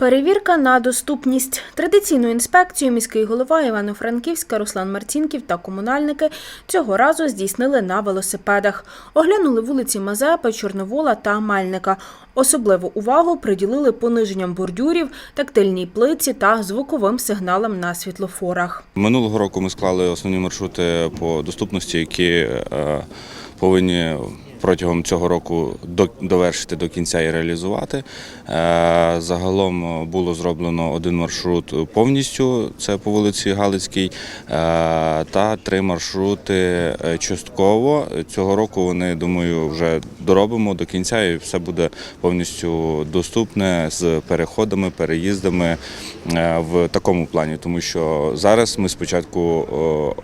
Перевірка на доступність. Традиційну інспекцію міський голова Івано-Франківська Руслан Марцінків та комунальники цього разу здійснили на велосипедах. Оглянули вулиці Мазепи, Чорновола та Мальника. Особливу увагу приділили пониженням бордюрів, тактильній плитці та звуковим сигналам на світлофорах. Минулого року ми склали основні маршрути по доступності, які е, повинні протягом цього року до- довершити до кінця і реалізувати. Е, Загалом було зроблено один маршрут повністю, це по вулиці Галицькій, е, та три маршрути е, частково. Цього року вони, думаю, вже доробимо до кінця і все буде повністю доступне з переходами, переїздами в такому плані, тому що зараз ми спочатку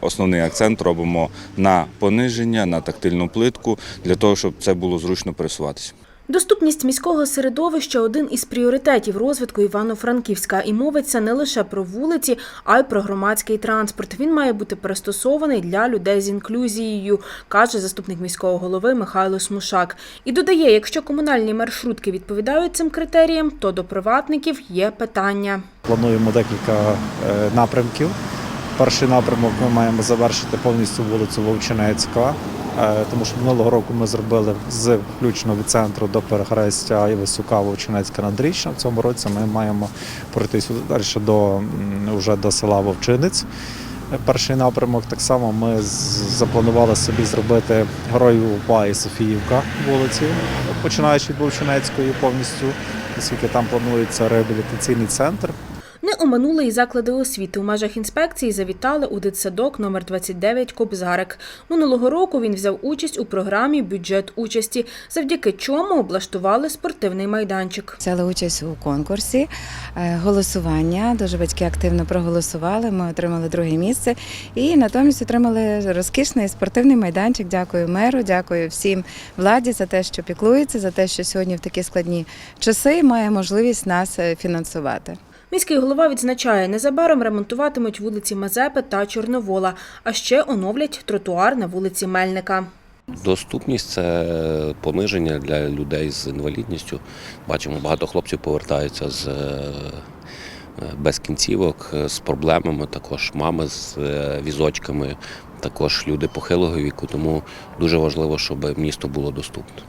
основний акцент робимо на пониження, на тактильну плитку для того, щоб це було зручно пересуватися. Доступність міського середовища один із пріоритетів розвитку Івано-Франківська. І мовиться не лише про вулиці, а й про громадський транспорт. Він має бути пристосований для людей з інклюзією, каже заступник міського голови Михайло Смушак. І додає, якщо комунальні маршрутки відповідають цим критеріям, то до приватників є питання. Плануємо декілька е, напрямків. Перший напрямок ми маємо завершити повністю вулицю Вовчинецька, тому що минулого року ми зробили з включно від центру до перехрестя Івасюка Вовчинецька надрічна. В цьому році ми маємо пройти далі до, вже до села Вовчинець. Е, Перший напрямок так само ми запланували собі зробити Героїв УПА і Софіївка вулиці, починаючи від Вовчинецької повністю, оскільки там планується реабілітаційний центр. Не оминули і заклади освіти. У межах інспекції завітали у дитсадок номер 29 Кобзарик. Минулого року він взяв участь у програмі Бюджет участі, завдяки чому облаштували спортивний майданчик. Взяли участь у конкурсі е, голосування. Дуже батьки активно проголосували. Ми отримали друге місце і натомість отримали розкішний спортивний майданчик. Дякую меру, дякую всім владі за те, що піклується, за те, що сьогодні в такі складні часи має можливість нас е, фінансувати. Міський голова відзначає, незабаром ремонтуватимуть вулиці Мазепи та Чорновола, а ще оновлять тротуар на вулиці Мельника. Доступність це пониження для людей з інвалідністю. Бачимо, багато хлопців повертаються з е, без кінцівок, е, з проблемами, також мами з е, візочками, також люди похилого віку. Тому дуже важливо, щоб місто було доступне.